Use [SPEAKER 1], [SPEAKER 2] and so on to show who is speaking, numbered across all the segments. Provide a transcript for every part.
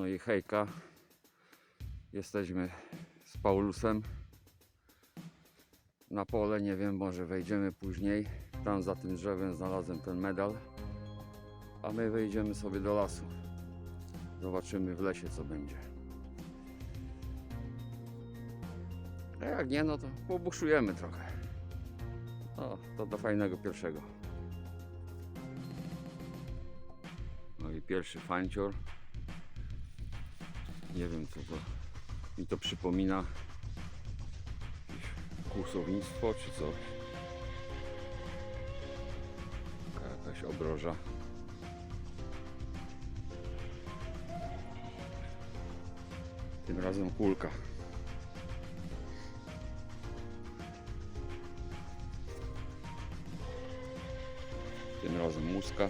[SPEAKER 1] No i hejka. Jesteśmy z Paulusem na pole. Nie wiem, może wejdziemy później. Tam za tym drzewem znalazłem ten medal. A my wejdziemy sobie do lasu. Zobaczymy w lesie co będzie. A jak nie, no to pobuszujemy trochę. O, to do fajnego pierwszego. No i pierwszy fancior. Nie wiem co to mi to przypomina. Kłusownictwo czy coś. Jakaś obroża. Tym razem kulka. Tym razem muska.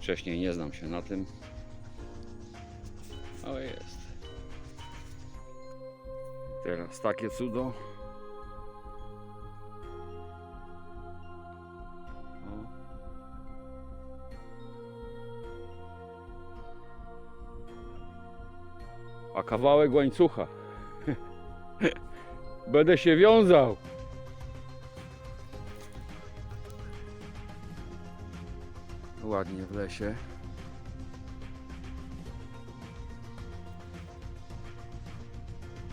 [SPEAKER 1] Wcześniej, nie znam się na tym. Ale jest. Teraz takie cudo. A kawałek łańcucha. Będę się wiązał. Ładnie w lesie.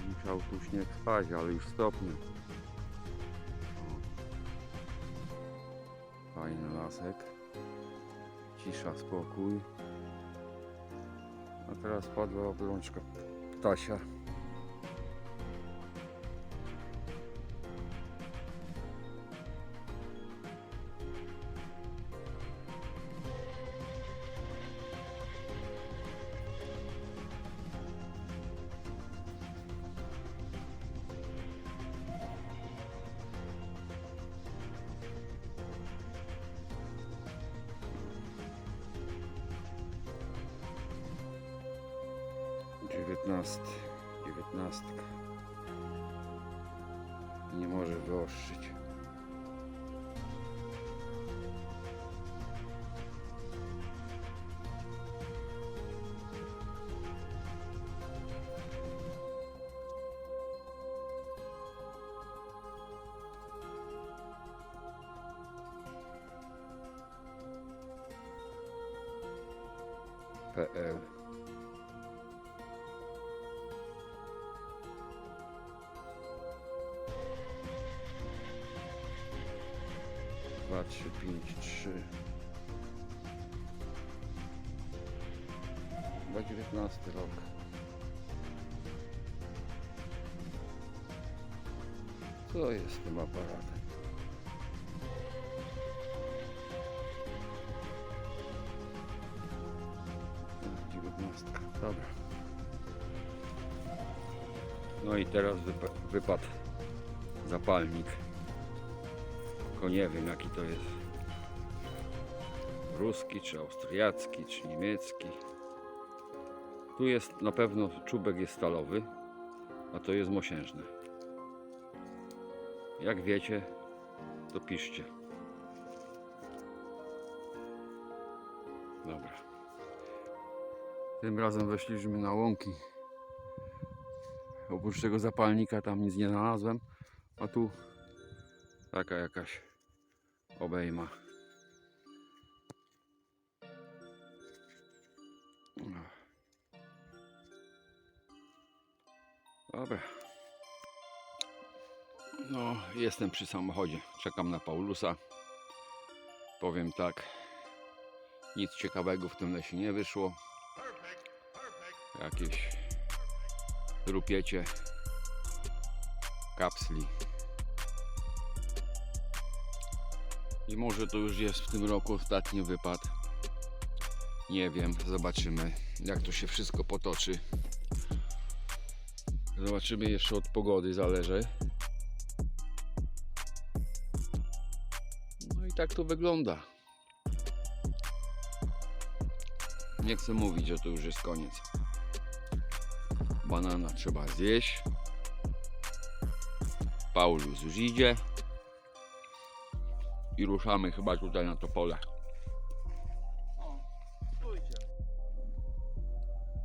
[SPEAKER 1] Musiał tu śnieg spać, ale już stopniu. Fajny lasek. Cisza, spokój. A teraz padła obrączka ptasia. Dziewiętnasty. Dziewiętnastka. Nie może wyostrzyć. PL dwa, trzy, pięć, trzy. Chyba dziewiętnasty rok. Co jest z tym aparatem? Dobra. No i teraz wypa- wypadł zapalnik. Tylko nie wiem jaki to jest. Ruski, czy austriacki, czy niemiecki. Tu jest na pewno czubek jest stalowy, a to jest mosiężny. Jak wiecie, to piszcie. Dobra. Tym razem weszliśmy na łąki. Oprócz tego zapalnika tam nic nie znalazłem, a tu taka jakaś obejma. Dobra. No, jestem przy samochodzie. Czekam na Paulusa. Powiem tak. Nic ciekawego w tym lesie nie wyszło. Jakieś rupiecie kapsli. I może to już jest w tym roku ostatni wypad. Nie wiem, zobaczymy jak to się wszystko potoczy. Zobaczymy jeszcze od pogody zależy. No i tak to wygląda. Nie chcę mówić, że to już jest koniec. Banana trzeba zjeść.
[SPEAKER 2] Paulus już idzie. I ruszamy chyba tutaj na to pole.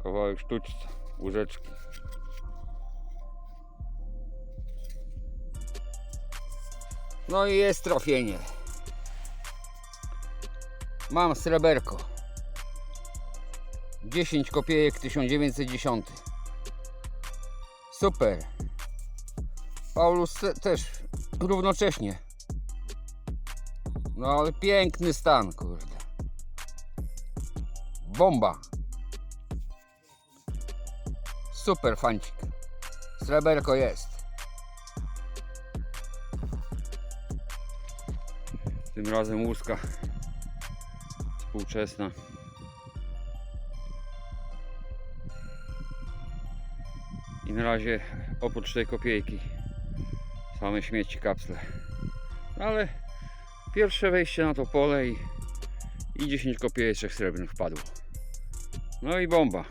[SPEAKER 1] Kawałek sztuczca, łóżeczki. No i jest trafienie. Mam sreberko. 10 kopiejek 1910. Super. Paulus te, też równocześnie. No ale piękny stan, kurde. Bomba. Super fancik. Sreberko jest. Tym razem łuska współczesna. I na razie oprócz tej kopiejki same śmieci kapsle. No Ale pierwsze wejście na to pole i, i 10 kopiejeczek srebrnych wpadło. No i bomba.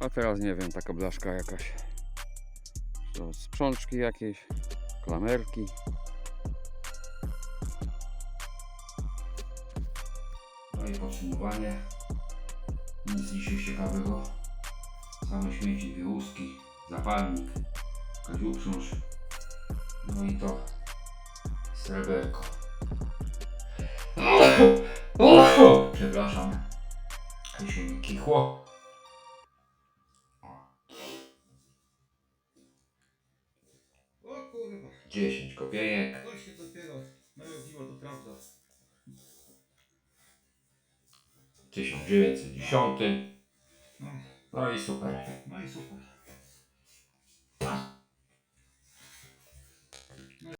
[SPEAKER 1] A teraz nie wiem, taka blaszka jakaś. To sprzączki jakieś, klamerki. No i podsumowanie. Nic dzisiaj ciekawego. Same śmieci, dwie łuski, zapalnik, jakaś uprząż. No i to sreberko. Przepraszam. Się mi kichło.
[SPEAKER 3] O kurwa,
[SPEAKER 1] 10 kopiejek.
[SPEAKER 3] to się dopiero narodziło, to prawda.
[SPEAKER 1] 1910. No i super.
[SPEAKER 3] No i super.